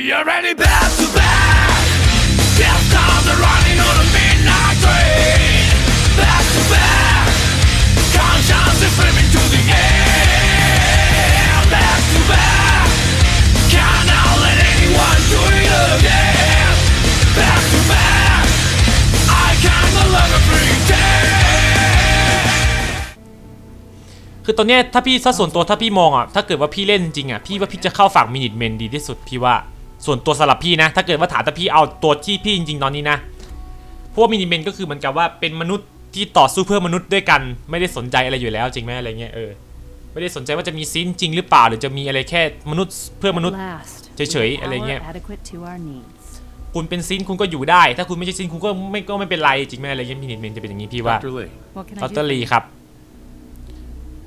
you're ready back to back. This time they're running on a midnight train. Back to back. Conscience is slipping to the air. Back to back. Cannot let anyone do it again. Back to back. I can no longer pretend. คือตอนเนี้ยถ้าพี่ถ้าส่วนตัวถ้าพี่มองอะถ้าเกิดว่าพี่เล่นจริงอะพี่ว่าพี่จะเข้าฝั่งมินิทเมนดีที่สุดพี่ว่า ส่วนตัวสำหรับพี่นะ ถ้าเกิดว่าถามแต่พี่เอาตัวที่พี่จริงๆตอนนี้นะเพราะว่ามินิเมนก็คือเหมือนกับว่าเป็นมนุษย์ที่ต่อสู้เพื่อมนุษย์ด้วยกัน ไม่ได้สนใจอะไรอยู่แล้วจริงไหมอะไรเงี้ยเออไม่ได้สนใจว่าจะมีซีนจริงหรือเปล่า หรือจะมีอะไรแค่มนุษย์เพื่อมนุษย์ Last, Ché-ché, with อะไรเงี้ย power adequate to our needs. คุณเป็นซีนคุณก็อยู่ได้ ถ้าคุณไม่ใช่ซีนคุณก็ไม่ก็ไม่เป็นไรจริงไหมอะไรเงี้ยมินิเมนจะเป็นอย่างนี้พี่ว่า Dr. Lee, What can ด I ร do? ลีครับ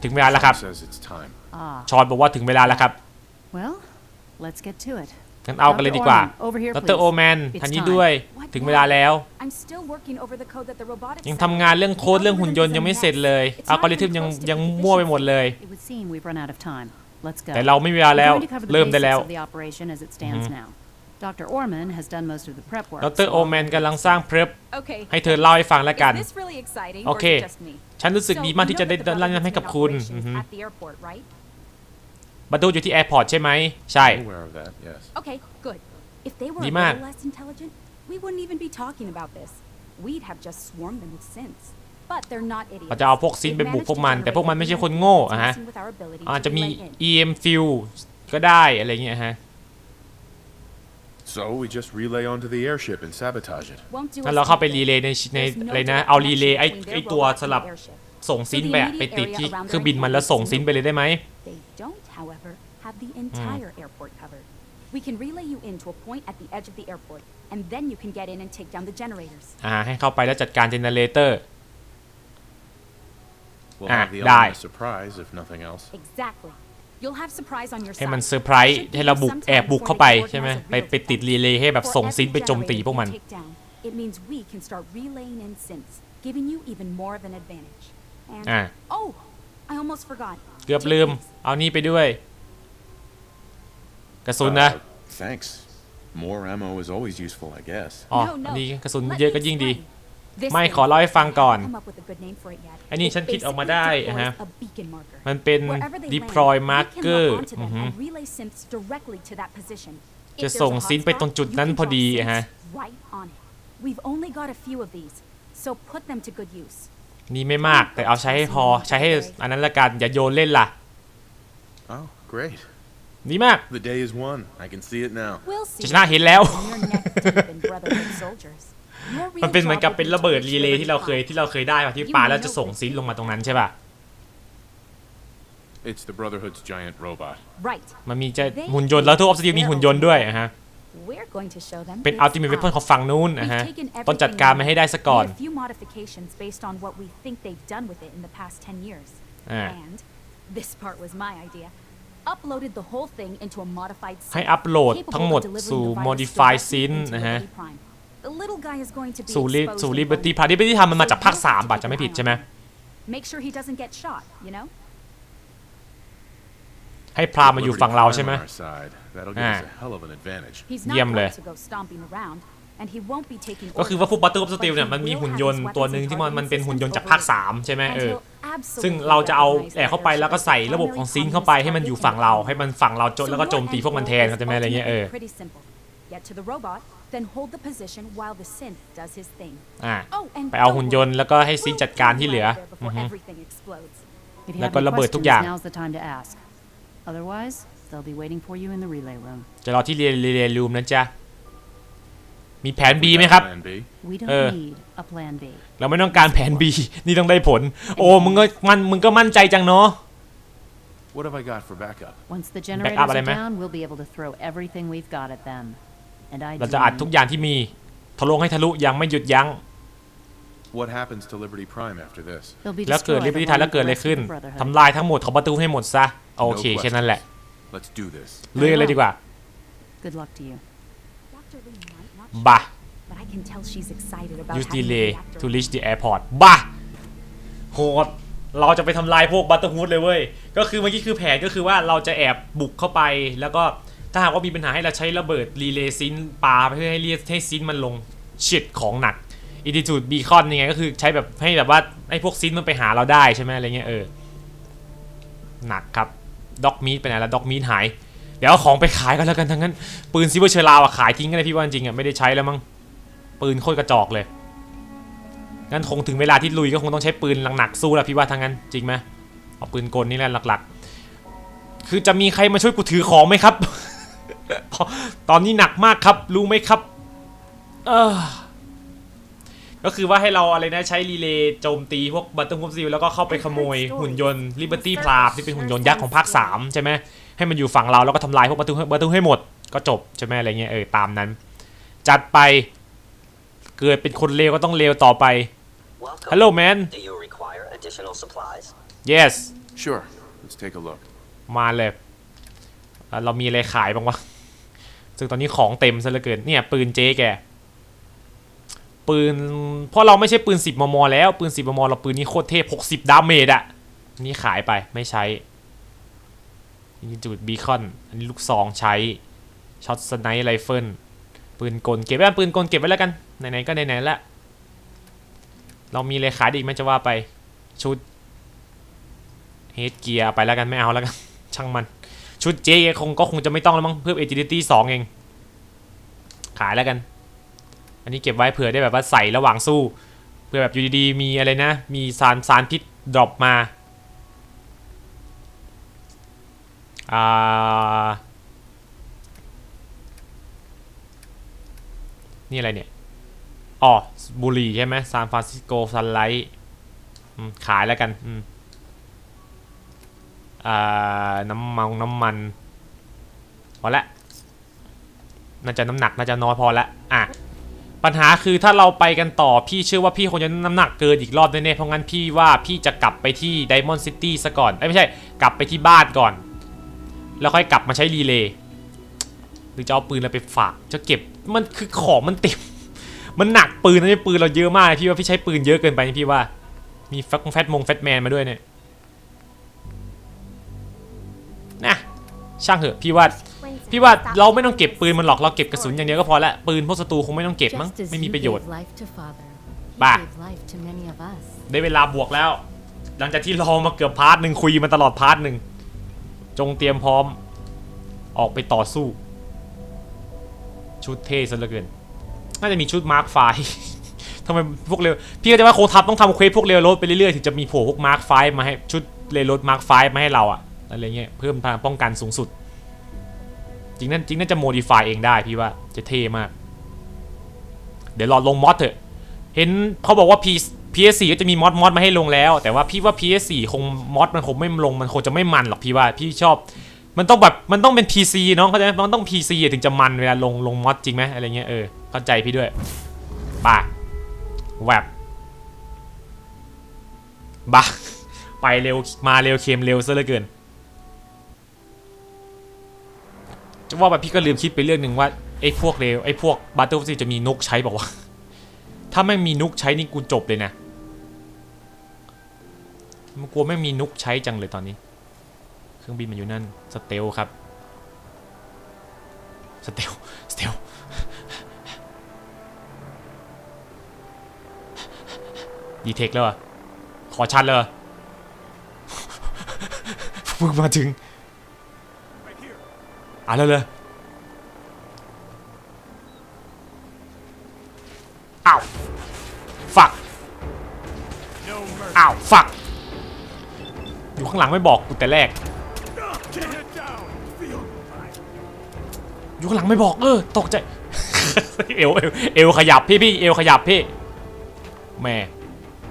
ถึงเวลาแล้วครับ says it's time. Ah, ชอนบอกว่าถึงเวลาแล้วครับ well, let's get to it. งั้นเอากันเลยดีกว่า Dr. Orman, over here, ดร please. โอแมน It's ทางนี้ time. ด้วยถึงเวลาแล้ว I'm still working over the code that the robotics ยัง set ทำงานเรื่องโค้ด The เรื่องหุ่นยนต์ algorithm ยังไม่ is a เสร็จเลย mess. It's อัล not กอริทึม even ยัง close to ยังมั่วไปหมดเลย It would seem we've run out of time. Let's go. แต่เราไม่มีเวลา We're แล้ว going to cover the เริ่มได้ basics แล้ว of the operation as it stands now. Dr. Orman has done most of the prep work. ดร so โอแมนกำลังสร้างเพร Okay. ให้เธอเล่าให้ฟังแล้วกัน Is this really exciting โอ or เค is it just me? ฉันรู้สึก So, ดีมาก you ที่ know จะได้ that the เล่า robotics ให้กับ in คุณ operations อือฮึ at the airport, right? บรรทุกอยู่ที่แอร์พอร์ตใช่ไหมใช่ I'm aware of that, yes. Okay, good. If they were a Di ma. little less intelligent, we wouldn't even be talking about this. We'd have just swarmed them with synths. But they're not idiots. เราจะเอาพวกซินไปบุกพวกมัน แต่พวกมันไม่ใช่คนโง่อะฮะ Messing with our ability อาจ to จะมี relay in. EM Fuel ก็ได้อะไรเงี้ยฮะ So we just relay onto the airship and sabotage it. Won't do งั้น us เราเข้าไป any รี good. เลย์ในใน There's no อะไรนะ direct เอารีเลย์ connection ไอ้ between ไอ้ their ตัว robot สลับ and the airship. ส่งซินไปอะ So the ไปติด immediate ที่ area around เครื่องบินมัน their แล้วส่ง headquarters ซินไปเลยได้ไหม They don't, however, have the entire airport covered. We can relay you in to a point at the edge of the airport, and then you can get in and take down the generators. อ่าให้เข้าไปแล้วจัดการเจเนเรเตอร์ We'll Ah, have the die. element of surprise, if nothing else. Exactly. You'll have surprise on your ให้ side. มันเซอร์ไพรส์ Should be ให้เราบุก sometime แอบบุก before เข้าไป the airport ใช่ไหม has a ไป real ไปติด threat. รีเลย์ให้แบบ For ส่ง every ซินไปโจมตี generator พวกมัน you take down, it means we can start relaying in synths, giving you even more of an advantage. And อ่า oh, I almost forgot. เกือบ Take ลืม these. เอานี่ไปด้วย กระสุนนะ Uh, thanks. More ammo is always useful, I guess. อ๋อ No, อัน no. นี้กระสุน Let เยอะ me ก็ยิ่งดี explain. This ไม่ thing, ขอเล่าให้ฟัง I ก่อน haven't come up with a good name for it yet. อันนี้ It ฉันคิดออกมา basically ได้ deploys อะฮะ a beacon marker. มันเป็น Wherever they deploy land, we can marker lock onto them อือฮึ and relay synths directly to that position. If จะ there's ส่ง a ซินไป hotspot, ตรงจุด you นั้น can พอ drop ดีอะ synths ฮะ right on it. We've only got a few of these, so put them to good use. นี่ไม่มากแต่เอาใช้ให้พอใช้ให้อันนั้นละกันอย่าโยนเล่นล่ะ Oh, great. ดีมาก The day is won. I can see it now. We'll see. จะชนะเห็นแล้ว when you're neck deep in Brotherhood soldiers. Your real มันเป็นเหมือนกับ job เป็น will be ระเบิด to รี reach เล the ย์ที่เราเคย Liberty ที่เราเคยได้ป่ะที่ปาแล้วจะส่งซินลงมาตรงนั้นใช่ป่ะ It's the Brotherhood's giant robot. Prime. Right. มันมีจะหุ่นยนต์แล้วทุกออฟสติลมีหุ่นยนต์ด้วยอะฮะ We're going to show them เป็น it's อัลติเมทเวพอน ours. ของฝั่งนู้น We've นะฮะ taken ต้องจัด everything การ we มันให้ know, ได้ซะก่อน made a few modifications based on what we think they've done with it in the past 10 years. อ่า And this part was my idea. Uploaded the whole thing into a modified ให้ synth อัปโหลด capable ทั้งหมด of delivering สู่ the virus modify directly sin into นะฮะ Liberty Prime. The little guy is going to be สู่ลิ exposed สู่ and ลิเบอร์ตี้ vulnerable. พาร์ตี้ที่ทำมันมาจากภาค So you have 3 to บาท keep จะ an ไม่ eye ผิด on ใช่ไหม him. Make sure he doesn't get shot, you know? ให้พรามาอยู่ฝั่งเราใช่ไหม Liberty Prime on our side. That'll give us Ah. a hell of an advantage. He's เยี่ยม not เลย going to go stomping around, and he won't be taking ก็คือว่าพวก orders, บัตเตอร์ออฟสติลเนี่ย but มัน he มี will หุ่น have ย his นต์ weapons ตัวหนึ่ง and ที่มันมัน targeting เป็นหุ่นยนต์จาก systems ภาค overlaid. 3ใช่ไหม And เออ he'll ซึ่ง absolutely เราจะเอา recognize แอบเข้า that ไป airship แล้วก็ is ใส่ระบบ primary ของซิงค์เข้าไปให้มันอยู่ communist ฝั่งเรา targeting ให้มันฝั่งเราโจ So แล้วก็ your โจมตี end พวกมันแท goal น is เข้าใจไหมอะไรเงี้ยเออ ultimately pretty simple. Get to the robot, then hold the position while the synth does his thing. อ่า Oh, and ไปเอา don't หุ่นยนต์ worry, แล้วก็ให้ซิง we'll จัดการ get ที่ you เหลือ out of there อื before อฮึ everything explodes. If you แล้ว have ก็ any ระเบิดทุก questions, อย่าง now's the time to ask. Otherwise, they'll be waiting for you in the relay room. จะรอที่เรียนเรียนรูมนะจ๊ะ มีแผน B We ไหม got ครับ Plan B. We don't Uh. need a plan B. เราไม่ต้องการแผน B นี่ต้องได้ผล โอ้มึงก็มันมึงก็มั่นใจจังเนาะ What have I got for backup? Once the up generators อะไร are ไหม down, we'll be able to throw everything we've got at them. And I เราจะอัดทุกอย่างที่มี ทะลวงให้ทะลุยังไม่หยุดยั้ง What happens to Liberty Prime after this? They'll be แล้วเกิด destroyed ลิบริ along ทายแล้ว with เกิด the อะไร rest ขึ้น of the Brotherhood. ทำลายทั้งหมดของประตูให้หมดซะ โอเค No แค่นั้นแหละ Let's do this. เลื่อยเลยดีกว่า Good luck to you. Dr. Lee might not บ้า but I can tell she's excited about use having the delay reactor to reach the airport บ้าโหดเราจะไปทำลายพวกบัตเตอร์ฮูดเลยเว้ย ก็คือเมื่อกี้คือแผนก็คือว่าเราจะแอบบุกเข้าไป แล้วก็ถ้าหากว่ามีปัญหาให้เราใช้ระเบิดรีเลย์ซินปาเพื่อให้เรียกให้ซินมันลงชิดของหนัก อิติจูดบีคอนยังไงก็คือใช้แบบให้แบบว่าให้พวกซินมันไปหาเราได้ใช่ไหมอะไรเงี้ยเออหนักครับด็อกมีดไปไหนแล้วด็อกมีดหาย เดี๋ยวเอาของไปขายกันแล้วกันทั้งนั้น ปืนซิเวอร์เชลาวอะขายทิ้งกันเลยพี่ว่าจริงอะไม่ได้ใช้แล้วมั้งปืนโคตรกระจอกเลยงั้นคงถึงเวลาที่ลุยก็คงต้องใช้ปืนหนักๆสู้แล้วพี่ว่าทั้งนั้นจริงไหมเอาปืนกลนี่แหละหลักๆ คือจะมีใครมาช่วยกูถือของไหมครับ ตอนนี้หนักมากครับรู้ไหมครับ เออ ก็คือว่าให้เราอะไรนะใช้รีเลย์โจมตีพวกบัตเตอร์ฮูฟซิลแล้วก็เข้าไปขโมยหุ่นยนต์ลิเบอร์ตี้พลาที่เป็นหุ่นยนต์ยักษ์ของภาค3ใช่ไหมให้มันอยู่ฝั่งเราแล้วก็ทำลายพวกบัตเตอร์บัตเตอร์ให้หมดก็จบใช่ไหมอะไรเงี้ยเออตามนั้น จัดไปเกิดเป็นคนเลวก็ต้องเลวต่อไป Welcome. Hello man Do you require additional supplies? yes Sure. Let's take a look. มาเลยอะเรามีอะไรขายบ้างวะซึ่งตอนนี้ของเต็มซะเหลือเกินเนี่ยปืนเจ๊แก ปืนเพราะเราไม่ใช่ปืน 10มม แล้วปืน 10มม เราปืนนี้โคตรเทพ60 ดาเมจอะนี่ขายไปไม่ใช้นี่จุดบีคอนอันนี้ลูกซองใช้ช็อตสไนป์ไรเฟิลปืนกลเก็บไว้ปืนกลเก็บไว้แล้วกันไหนๆก็ไหนๆละเรามีอะไรขายอีกไหมจะว่าไปชุดเฮดเกียร์ไปแล้วกันไม่เอาแล้วกัน ช่างมัน ชุดเจคงก็คงจะไม่ต้องแล้วมั้งเพิ่ม agility 2เอง ขายแล้วกัน อันนี้เก็บไว้เผื่อได้แบบว่าใส่ระหว่างสู้ เผื่อแบบอยู่ดีๆมีอะไรนะ มีสารสารพิษดรอปมาอ่านี่อะไรเนี่ย อ๋อ บุรีใช่ไหมซานฟรานซิสโกซันไลท์ขายแล้วกันอืมอ่า น้ำมันน้ำมัน พอละ น่าจะน้ำหนัก น่าจะน้อยพอละ อะ ปัญหาคือถ้าเราไปกันต่อพี่เชื่อว่าพี่คงจะน้ำหนักเกินอีกรอบแน่ๆเพราะงั้นพี่ว่าพี่จะกลับไปที่ไดมอนด์ซิตี้ซะก่อนไม่ใช่กลับไปที่บ้านก่อน แล้วค่อยกลับมาใช้รีเลย์หรือจะเอาปืนเราไปฝากจะเก็บมันคือของมันเต็มมันหนักปืนนะเนี่ยปืนเราเยอะมากพี่ว่าพี่ใช้ปืนเยอะเกินไปพี่ว่า มีแฟตแฟตมงแฟตแมนมาด้วยเนี่ยนะช่างเหอะพี่ว่า พี่ว่าเราไม่ต้องเก็บปืนมันหรอกเราเก็บกระสุนอย่างเดียวก็พอละปืนพวกศัตรูคงไม่ต้องเก็บมั้ง Just as ไม่มี you ประโยชน์ gave life to Father, he Bah. gave life to many of us. ได้เวลาบวกแล้ว หลังจากที่รอมาเกือบพาร์ทหนึ่งคุยมาตลอดพาร์ทหนึ่งจงเตรียมพร้อม ออกไปต่อสู้ ชุดเท่ซะเหลือเกินน่าจะมีชุดมาร์คไฟทำไมพวกเร็วพี่ก็จะว่าโคทับต้องทำเควสพวกเร็วรถไปเรื่อยๆถึงจะมีโผล่พวกมาร์คไฟมาให้ชุดเรลรถมาร์คไฟมาให้เราอะอะไรเงี้ยเพิ่มพลังป้องกันสูงสุดจ ริงนั่นจริงน่าจะโมดิฟายเองได้พี่ว่าจะเท่มาก เดี๋ยวรอลงมอดเถอะ เห็นเขาบอกว่า P PS4 ก็จะมีมอดมอดมาให้ลงแล้ว แต่ว่าพี่ว่า PS4 คงมอดมันคงไม่ลงมันคงจะไม่มันหรอกพี่ว่าพี่ชอบ มันต้องแบบมันต้องเป็น PC เนาะเข้าใจไหมมันต้อง PC ถึงจะมันเวลาลงลงมอดจริงไหมอะไรเงี้ยเออเข้าใจพี่ด้วยป่ะแวบบ้าไปเร็วมาเร็วเค็มเร็วซะเหลือเกิน จะว่าแบบพี่ก็ลืมคิดไปเรื่องหนึ่งว่าไอ้พวกเร็วไอ้พวกบัตเตอร์ฟิจะมีนุกใช้บอกว่าวะถ้าไม่มีนุกใช้นี่กูจบเลยนะมันกลัวไม่มีนุกใช้จังเลยตอนนี้ เครื่องบินมันอยู่นั่นสเตลครับสเตลสเตลดีเทคแล้วเหรอะขอชัดเลยเพิ่งมาถึง อะเลยเลยอ้าวฝักอ้าวฝัก อยู่ข้างหลังไม่บอกกูแต่แรก อยู่ข้างหลังไม่บอกเออตกใจ เอวเอวเอวขยับพี่พี่เอวขยับพี่แม่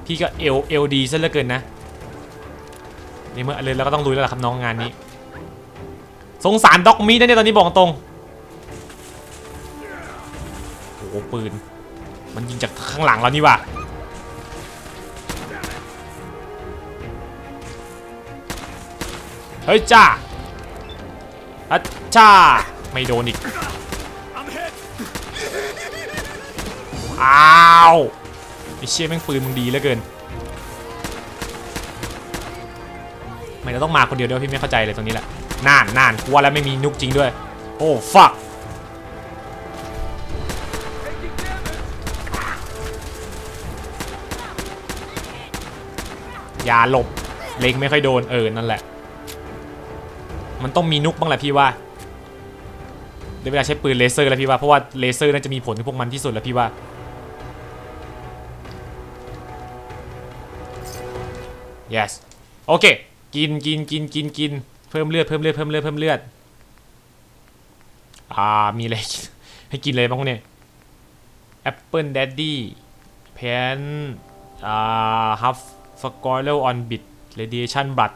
พี่ก็เอวเอวดีซะเหลือเกินนะในเมื่อเลยเราก็ต้องลุยแล้วล่ะครับน้องงานนี้ สงสารด็อกมีดนะเนี่ยตอนนี้บอกตรงโอ้โหปืน มันยิงจากข้างหลังเรานี่ว่ะเฮ้ยจ้าอัจจ้าไม่โดนอีก อ้าวไอเชี่ยแม่งปืนมึงดีเหลือเกินไม่เราต้องมาคนเดียวด้วยพี่ไม่เข้าใจเลยตรงนี้แหละ น่านน่านกลัวแล้วไม่มีนุกจริงด้วย โอ้ fuck อย่าหลบ เล็งไม่ค่อยโดนเออนั่นแหละ มันต้องมีนุกบ้างแหละพี่ว่าเดี๋ยวเวลาใช้ปืนเลเซอร์แล้วพี่ว่าเพราะว่าเลเซอร์น่าจะมีผลกับพวกมันที่สุดแล้วพี่ว่า yes โอเค กินกินกินกินกิน เพิ่มเลือดเพิ่มเลือดเพิ่มเลือดเพิ่มเลือดอ่ามีอะไรให้กินเลยบ้างวะเนี่ยแอปเปิลแดดดี้เพนอ่าฮัฟสกอร์เลออนบิดเรดิเอชันบัต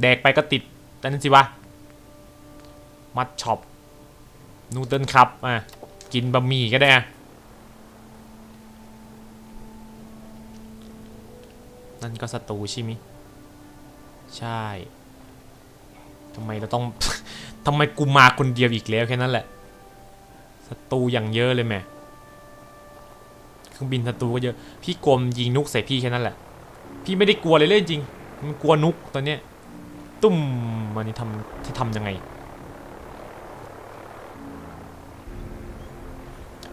แดกไปก็ติดแต่นั่นสิวะ มัดช็อปนูเดิลครับอะกินบะหมี่ก็ได้อะนั่นก็ศัตรูใช่ไหมใช่ ทำไมเราต้อง ทำไมกูมาคนเดียวอีกแล้วแค่นั้นแหละศัตรูอย่างเยอะเลยแม่เครื่องบินศัตรูก็เยอะ พี่กลมยิงนุกใส่พี่แค่นั้นแหละ พี่ไม่ได้กลัวเลยเล่นจริง มันกลัวนุกตอนเนี้ย ตุ้มมันนี่ทำที่ทำยังไง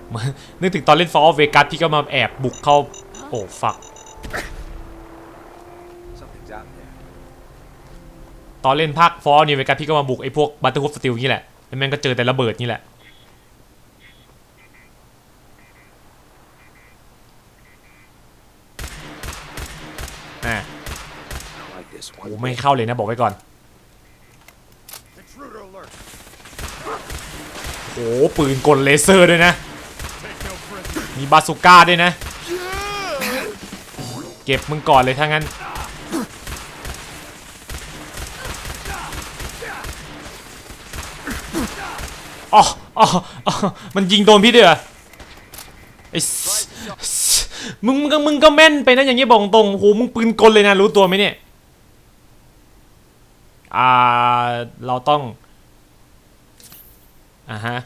เหมือนนึกถึงตอนเล่นฟอร์เวกัสพี่ก็มาแอบบุกเข้า โอ้ ฝัก ตอนเล่นภาคฟอร์นิวเวกัสพี่ก็มาบุกไอ้พวกบัตเตอร์ฮุฟสติลนี่แหละ แล้วแม่งก็เจอแต่ระเบิดนี่แหละ อะโอ้ไม่เข้าเลยนะบอกไว้ก่อน โอ้ปืนกลเลเซอร์ด้วยนะ มีบาซูก้าด้วยนะ เก็บมึงก่อนเลยถ้างั้น อ๋ออ๋ออ๋อมันยิงโดนพี่ด้วยไอ้มึงมึงก็มึงก็แม่นไปนะอย่างนี้บอกตรงโหมึงปืนกลเลยนะรู้ตัวไหมเนี่ยอ่าเราต้องอ่าฮะ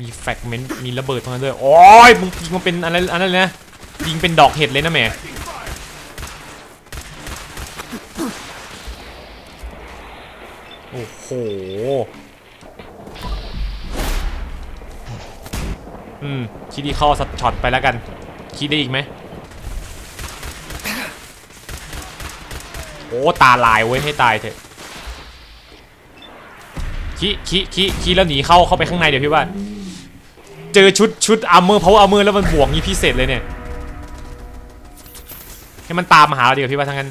มีแฟกเมนต์มีระเบิดตรงนั้นด้วยโอ้ยมึงยิงมันเป็นอะไรอะไรนะยิงเป็นดอกเห็ดเลยนะแหม่ อ้โห อืม คิดดีเข้าสัช็อตไปแล้วกัน คิดได้อีกไหมโอ้ ตาลายเว้ย ให้ตายเถอะคิคิคิคิแล้วหนีเข้าเข้าไปข้างในเดี๋ยวพี่ว่า เจอชุดชุดอาร์เมอร์เพราะอาร์เมอร์แล้วมันบวกนี้พิเศษเลยเนี่ย ให้มันตามมาหาเราดีกว่าพี่ว่าทั้งนั้น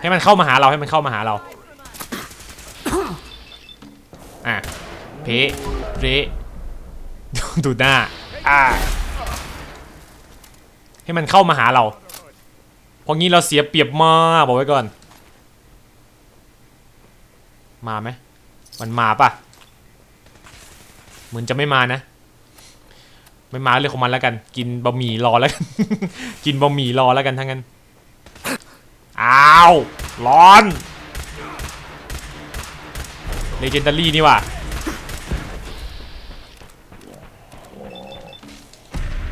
ให้มันเข้ามาหาเราให้มันเข้ามาหาเรา อะเพะเพะดูหน้าอ่าให้มันเข้ามาหาเราเพราะงี้เราเสียเปรียบมากบอกไว้ก่อน มาไหมมันมาปะเหมือนจะไม่มานะ ไม่มาเลยของมันแล้วกัน กินบะหมี่รอแล้วกันกินบะหมี่รอแล้วกันทั้งนั้นอ้าวร้อน เลเจนดารี่นี่ว่ะ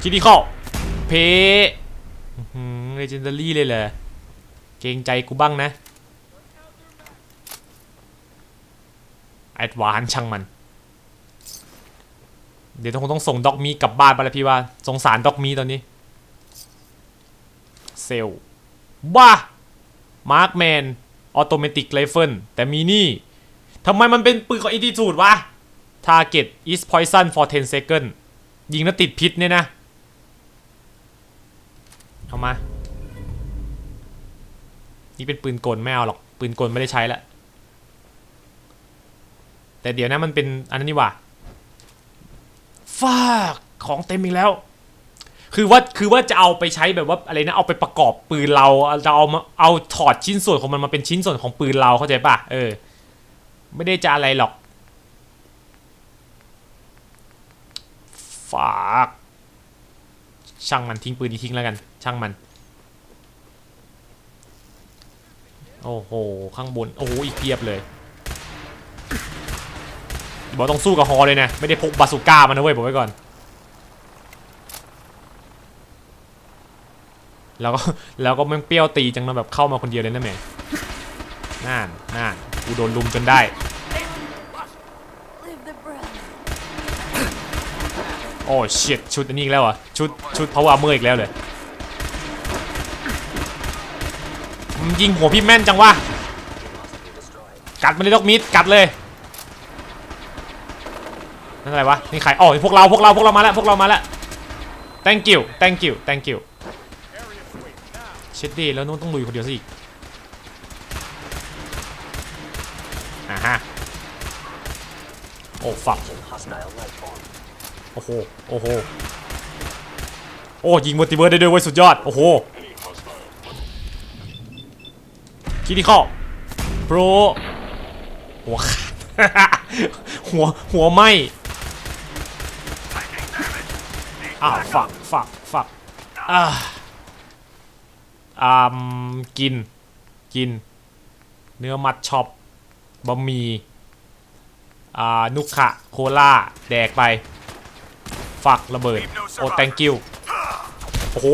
คิดดีเข้าเพเลเจนดารี่เลยเหรอเกรงใจกูบ้างนะแอดวานช่างมัน เดี๋ยวคงต้องส่งด็อกมีกลับบ้านไปแล้วพี่ว่า สงสารด็อกมีตอนนี้ เซลบ้ามาร์คแมน ออโตเมติกไรเฟิลแต่มีนี่ ทำไมมันเป็นปืนของอินดิจูดวะ Target is poison for 10 second ยิงแล้วติดพิษเนี่ยนะ เอามา นี่เป็นปืนกลไม่เอาหรอก ปืนกลไม่ได้ใช้แล้วแต่เดี๋ยวนะมันเป็นอันนั้นนี่ว่าฟากของเต็มอีกแล้ว คือว่าคือว่าจะเอาไปใช้แบบว่าอะไรนะเอาไปประกอบปืนเราจะเอามาเอาถอดชิ้นส่วนของมันมาเป็นชิ้นส่วนของปืนเราเข้าใจปะเออ ไม่ได้จะอะไรหรอกฟากช่างมันทิ้งปืนนี้ทิ้งแล้วกัน ช่างมัน โอ้โห ข้างบน โอ้โห อีกเพียบเลย บอกต้องสู้กับฮอเลยนะ ไม่ได้พกบาซูก้ามานะเว้ยบอกไว้ก่อน แล้วก็ แล้วก็มันเปรี้ยวตีจังนะแบบเข้ามาคนเดียวเลยนะแม่น่านน่านกูโดนลุมจนได้ โอ้ชิตชุดอันนี้อีกแล้วอะชุดชุด power armor อีกแล้วเลยยิงหัวพี่แม่นจังวะกัดมันเลยดอกมิดกัดเลยนั่นอะไรวะนี่ใครอ๋อพวกเราพวกเราพวกเรามาแล้วพวกเรามาแล้ว thank you thank you thank you เช็ดดีแล้วนู้นต้องลุยคนเดียวสิอ่าฮะโอ้ฝัก โอ้โห โอ้โห โอ้ยิงมัลติเวิร์สได้ด้วยเว้ยสุดยอด โอ้โหคิดที่ข้อโปรหัวขาดหัว หัวไหมอ้าวฝักฝักฝักอ่าอ่ามกิน กิน เนื้อมัดช็อปบะหมี่อ่านุกขะโคล่าแดกไป ฝักระเบิด โอ้ thank you โอ้โห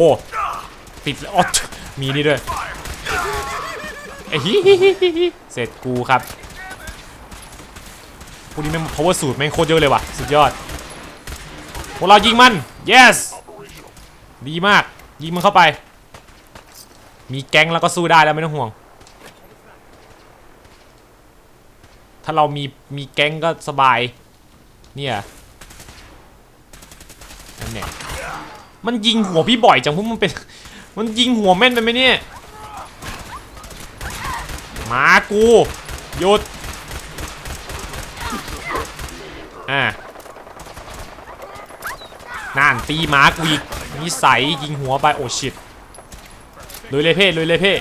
ติดแล้วอ๋อมีนี่ด้วยไอ้ฮิฮิฮิฮิฮิเสร็จกูครับพวกนี้แม่ง power สูตรแม่งโคตรเยอะเลยว่ะ สุดยอด พวกเรายิงมัน yes ดีมาก ยิงมันเข้าไป มีแก๊งแล้วก็สู้ได้แล้วไม่ต้องห่วง ถ้าเรามีมีแก๊งก็สบาย เนี่ย นั่นเนี่ย มันยิงหัวพี่บ่อยจังพวกมันเป็น มันยิงหัวแม่นไปไหมเนี่ย มากูหยุด อ่านั่นตีหมากูอีกนิสัยยิงหัวไปโอ้ชิตลุยเลยเพ่ลุยเลยเพ่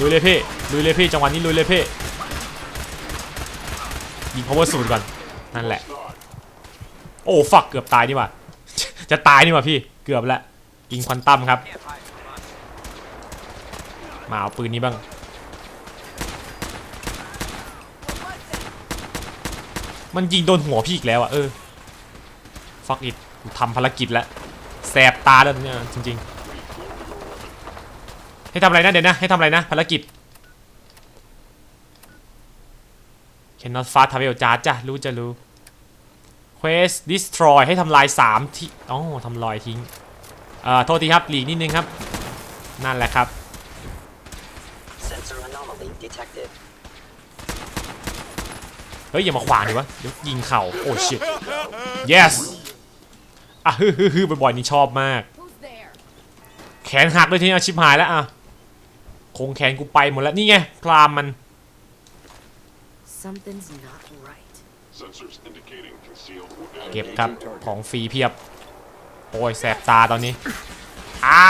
ลุยเลยเพ่ลุยเลยเพ่จังหวะนี้ลุยเลยเพ่ยิง power สูตรก่อนนั่นแหละ โอ้ฝักเกือบตายนี่ว่าจะตายนี่ว่าพี่เกือบแล้วยิงควันตั้มครับมาเอาปืนนี้บ้าง มันยิงโดนหัวพี่อีกแล้วอะเออฟักอิดกูทำภารกิจแล้วแสบตาแล้วเนี่ยจริง ๆ ให้ทำอะไรนะเดี๋ยวนะ ให้ทำอะไรนะภารกิจ cannot fast travel จ้าจ้ะรู้จะรู้ quest destroy ให้ทำลาย3ที่อ๋อทำลายทิ้งเอ่อโทษทีครับหลีกนิดนึงครับ นั่นแหละครับ Sensor anomaly detected. เฮ้ยอย่ามาขวางดิวะเดี๋ยวยิงเข่าโอ้ shit yes อะฮึฮึฮึบ่อยๆนี่ชอบมากแขนหักเลยทีนี้เอาชิบหายแล้วอะคงแขนกูไปหมดแล้ว นี่ไงพรามมัน Something's not right. Sensors indicating concealed เก็บครับของฟรีเพียบ โอ้ยแสบตาตอนนี้อ่า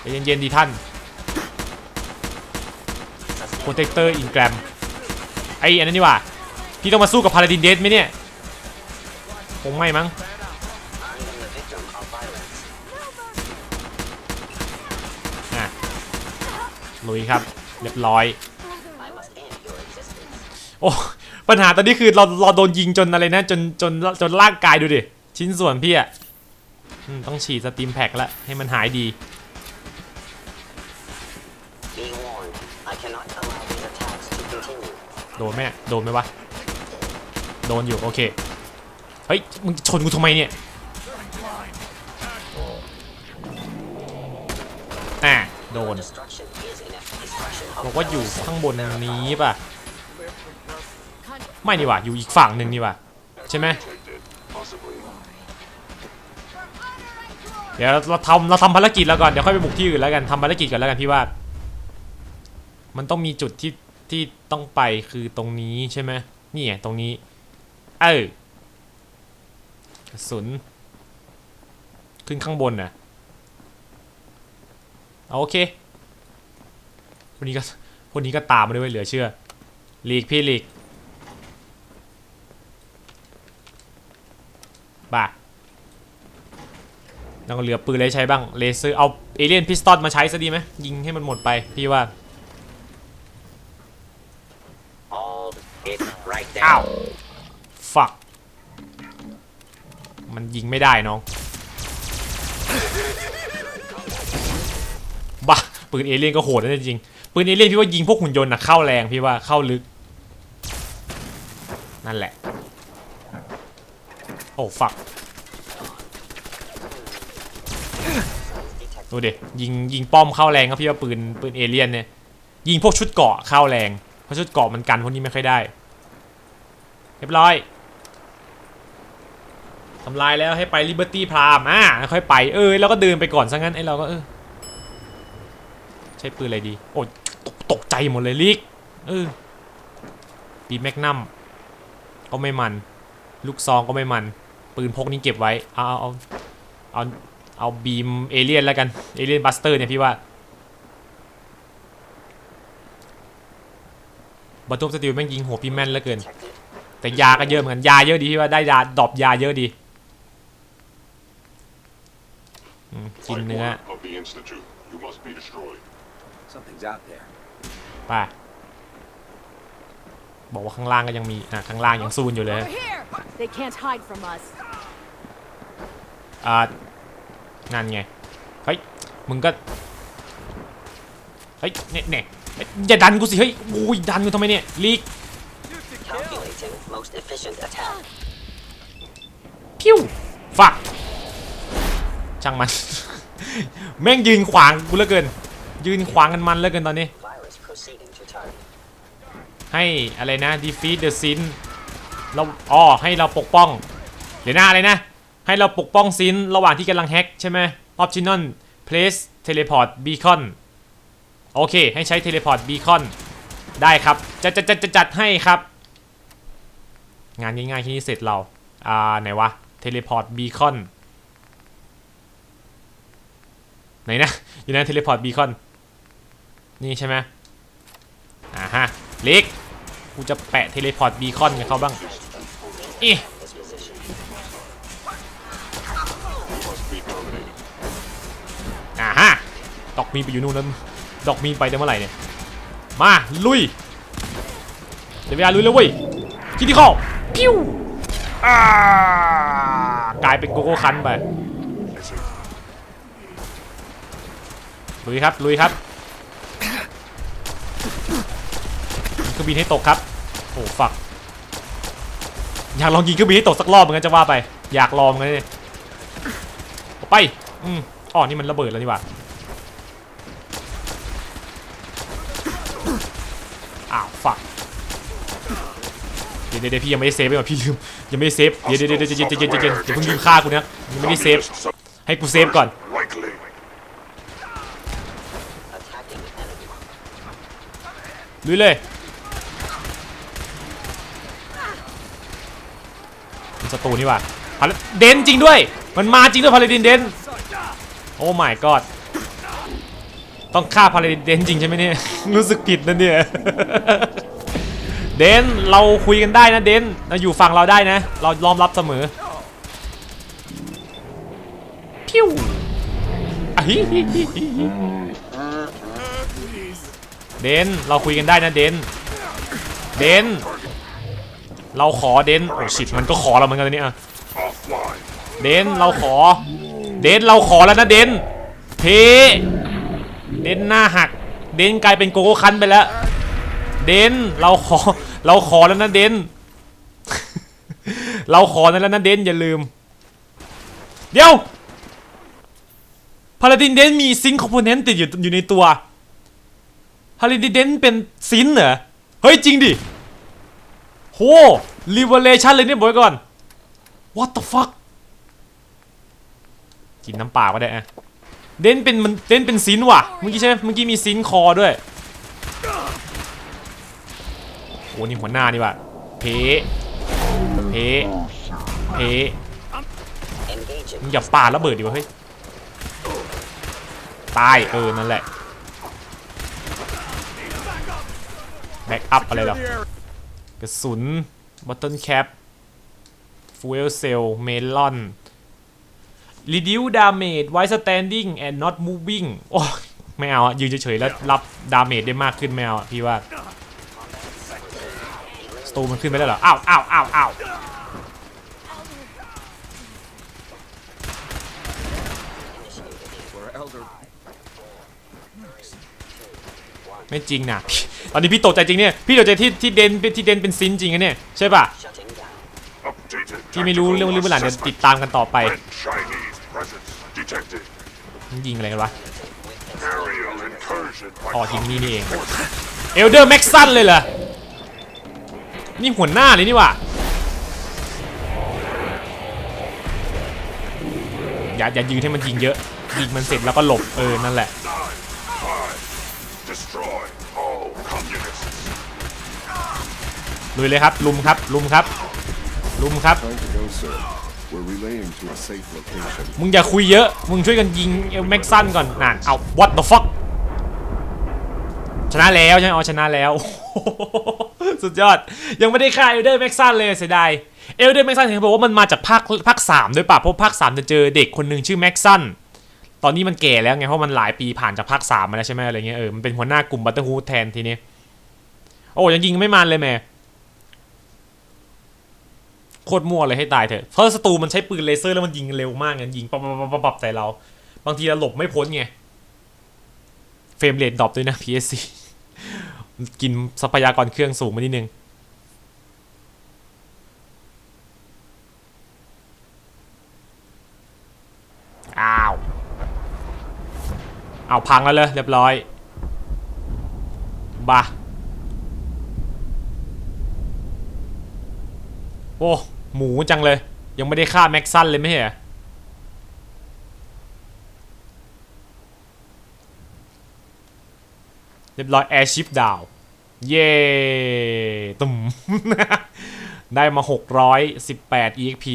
ใจเย็นๆดีท่านโปรเทคเตอร์อินแกรมไอ้อันนั้นนี่ว่า พี่ต้องมาสู้กับพาราดินเดสไหมเนี่ย คงไม่มั้ง I'm the victim of violence. อะลุยครับ เรียบร้อย โอ้ ปัญหาตอนนี้คือเราเราโดนยิงจนอะไรนะจนจนจนร่างกายดูดิ ชิ้นส่วนพี่อะอืมต้องฉีดสตรีมแพ็กแล้วให้มันหายดี Be warned, I cannot allow these attacks to continue. โดนไหมเนี่ยโดนไหมวะ โดนอยู่โอเค เฮ้ย มึงชนกูทำไมเนี่ยอะโดน Destruction is in destruction บอกว่าอยู่ข้างบนนี้ป่ะ ไม่นี่ว่ะอยู่อีกฝั่งหนึ่งนี่ว่ะใช่ไหมเดี๋ยวเราทำเราทำภารกิจแล้วก่อนเดี๋ยวค่อยไปบุกที่อื่นแล้วกันทำภารกิจก่อนแล้วกันพี่ว่า มันต้องมีจุดที่ที่ต้องไปคือตรงนี้ใช่ไหมนี่ไงตรงนี้ เออกระสุนขึ้นข้างบนน่ะเอาโอเคคนนี้ก็คนนี้ก็ตามมาด้วยเหลือเชื่อหลีกพี่หลีก บ้าแล้วก็เหลือปืนอะไรใช้บ้าง เลเซอร์ เอาเอเลียนพิสตอลมาใช้ซะดีไหม ยิงให้มันหมดไป พี่ว่า Hold it right อ้าว there. ฝัก มันยิงไม่ได้น้อง บ้า ปืนเอเลี่ยนก็โหดนะจริงๆปืนเอเลี่ยนพี่ว่ายิงพวกหุ่นยนต์นะเข้าแรงพี่ว่าเข้าลึก นั่นแหละ โอ้ฝักดูดิยิงยิงป้อมเข้าแรงครับพี่ว่าปืนปืนเอเลี่ยนเนี่ยยิงพวกชุดเกาะเข้าแรงเพราะชุดเกาะมันกันพวกนี้ไม่ค่อยได้เรียบร้อยทำลายแล้วให้ไปลิเบอร์ตี้พรามอ่าค่อยไปเออแล้วก็เดินไปก่อนซะงั้นไอ้เราก็เออใช้ปืนอะไรดี โอ้ยตกตกใจหมดเลยลิกเออปีแมกนัมก็ไม่มัน ลูกซองก็ไม่มัน ปืนพกนี้เก็บไว้ เอา เอา เอา เอาบีมเอเลียนแล้วกัน เอเลียนบัสเตอร์เนี่ยพี่ว่าบัตตุมสติลแม่งยิงหัวพี่แม่นเหลือเกิน แต่ยาก็เยอะเหมือนกัน ยาเยอะดีพี่ว่าได้ยาดรอปยาเยอะดีอืมกิน Type เนื้อ1 of the Institute. You must be destroyed. Something's out there. ไป่ะบอกว่าข้างล่างก็ยังมีอะข้างล่างยังซูนอยู่เลย อ่านั่นไง เฮ้ย มึงก็ เฮ้ย เนี่ยเนี่ยเฮ้ยอย่าดันกูสิ เฮ้ยโอ้ยดันกูทำไมเนี่ย ลีก Calculating most efficient attack. พิ้วฝักช่างมัน แม่งยืนขวางกูเหลือเกิน ยืนขวางกันมันเหลือเกินตอนนี้ Virus proceeding to target. ให้อะไรนะ defeat the sin เราอ๋อให้เราปกป้อง เดี๋ยวหน้าอะไรนะ ให้เราปกป้องซินระหว่างที่กำลังแฮ็กใช่ไหม optional place teleport beacon โอเค ให้ใช้ teleport beacon ได้ครับจะจะจะจะจัดให้ครับ งานง่ายๆที่นี่เสร็จเรา อ่า ไหนวะ teleport beacon ไหนนะ อยู่ใน teleport beacon นี่ใช่ไหมอ่าฮะ เล็ก กูจะแปะเทเลพอร์ตบีคอนกับเขาบ้างอี ดอกมีนไปอยู่นู่นนั้นดอกมีนไปได้เมื่อไหร่เนี่ยมาลุยเดี๋ยวเวลาลุยแล้วเว้ยคิดที่เข้าพิ้วอ่ากลายเป็นโกโก้คันไปลุยครับลุยครับยิงเครื่องบินให้ตกครับโอ้ฝักอยากลองยิงเครื่องบินให้ตกสักรอบเหมือนกันจะว่าไป อยากลองเหมือนกันเนี่ยเอาไปอืมอ๋อนี่มันระเบิดแล้วนี่หว่า เดี๋ยวพี่ยังไม่ได้เซฟไปหรอพี่ลืมยังไม่ได้เซฟเดี๋ยวเดี๋ยวเดี๋ยวเดี๋ยวเดี๋ยวเดี๋ยวเดี๋ยวเพิ่งยิงฆ่ากูนะยังไม่ได้เซฟให้กูเซฟก่อนลุยเลยศัตรูนี่ว่ะพาเดนจริงด้วย มันมาจริงด้วยพาเลดินเดนโอ้ my god ต้องฆ่าพาเลดินเดนจริงใช่ไหมเนี่ยรู้สึกผิดนะเนี่ย เดนเราคุยกันได้นะเดนเราอยู่ฝั่งเราได้นะ เราล้อมรับเสมอพิ้วเดนเราคุยกันได้นะเดนเดนเราขอเดนโอ้ชิตมันก็ขอเราเหมือนกันนะเนี่ยเดนเราขอ เดนเราขอแล้วนะเดนเพเดนหน้าหัก เดนกลายเป็นโกโก้คันไปแล้ว เดนเราขอ เราขอแล้วนะเดนเราขอแล้วนะเดนอย่าลืม เดี๋ยวพาราดินเดนมีซิงค์คอมโพเนนต์ติดอยู่อยู่ในตัวฮาริดินเดนเป็นซินเหรอ เฮ้ยจริงดิ โหรีเวเลชันเลยเนี่ยบอยก่อน what the fuck กินน้ำเปล่าก็ได้อะเดนเป็นมันเดนเป็นซินว่ะ เมื่อกี้ใช่ไหมเมื่อกี้มีซินคอด้วย โอ้นี่หัวหน้านี่ว่ะเพเพเพมึงอย่าปาระเบิดดิวะเฮ้ยตายเออนั่นแหละแบ็กอัพอะไรหรอกระสุนบัตเทิลแคปฟูเอลเซลเมลอน reduce damage while standing and not moving โอ้ไม่เอาอะยืนเฉยๆแล้วรับดาเมจได้มากขึ้นไม่เอาพี่ว่า ตูมันขึ้นไปได้เหรอ อ้าวอ้าวอ้าวอ้าวไม่จริงนะตอนนี้พี่ตกใจจริงเนี่ย พี่ตกใจที่ที่เดนที่เดนเป็นซินจริงนะเนี่ย ใช่ป่ะ ที่ไม่รู้เรื่องเรื่องหลังจะติดตามกันต่อไป ยิงอะไรกันวะอ๋อยิงนี่นี่เอง เอลเดอร์แม็กซันเลยเหรอ นี่หัวหน้าเลยนี่ว่ะอย่าอย่ายืนให้มันยิงเยอะ ยิงมันเสร็จแล้วก็หลบเออนั่นแหละลุยเลยครับ ลุมครับ ลุมครับ ลุมครับ มึงอย่าคุยเยอะ มึงช่วยกันยิงเอลแม็กซันก่อนนั่นเอา what the fuck ชนะแล้วใช่ไหมอ๋อชนะแล้ว สุดยอด ยังไม่ได้ฆ่าเอลเดอร์แม็กซันเลยเสียดายเอลเดอร์แม็กซันเห็นบอกว่ามันมาจากภาคภาคสามด้วยป่ะเพราะภาคสามจะเจอเด็กคนหนึ่งชื่อแม็กซันตอนนี้มันแก่แล้วไงเพราะมันหลายปีผ่านจากภาคสามมาแล้วใช่ไหมอะไรเงี้ยเออมันเป็นหัวหน้ากลุ่มบัตเตอร์ฮูดแทนทีนี้โอ้ยังยิงไม่มันเลยแม่โคตรมั่วเลยให้ตายเถอะเพราะศัตรูมันใช้ปืนเลเซอร์แล้วมันยิงเร็วมากไงยิงปับปับปับปับปับใส่เรา บางทีเราหลบไม่พ้นไงเฟรมเรทดรอปด้วยนะ PSC กินทรัพยากรเครื่องสูงมานิดนึงอ้าวเอาพังแล้วเลยเรียบร้อยบาโอ้ หมูจังเลย ยังไม่ได้ฆ่าแม็กซันเลยไม่ใช่เหรอ เรียบร้อยแอร์ชิปดาว เย่ตุ่ม ได้มา 618 EXP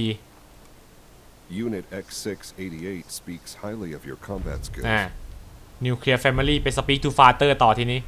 Unit X688 speaks highly of your combat skills. อ่า Nuclear Family ไป Speak to Father ต่อทีนี้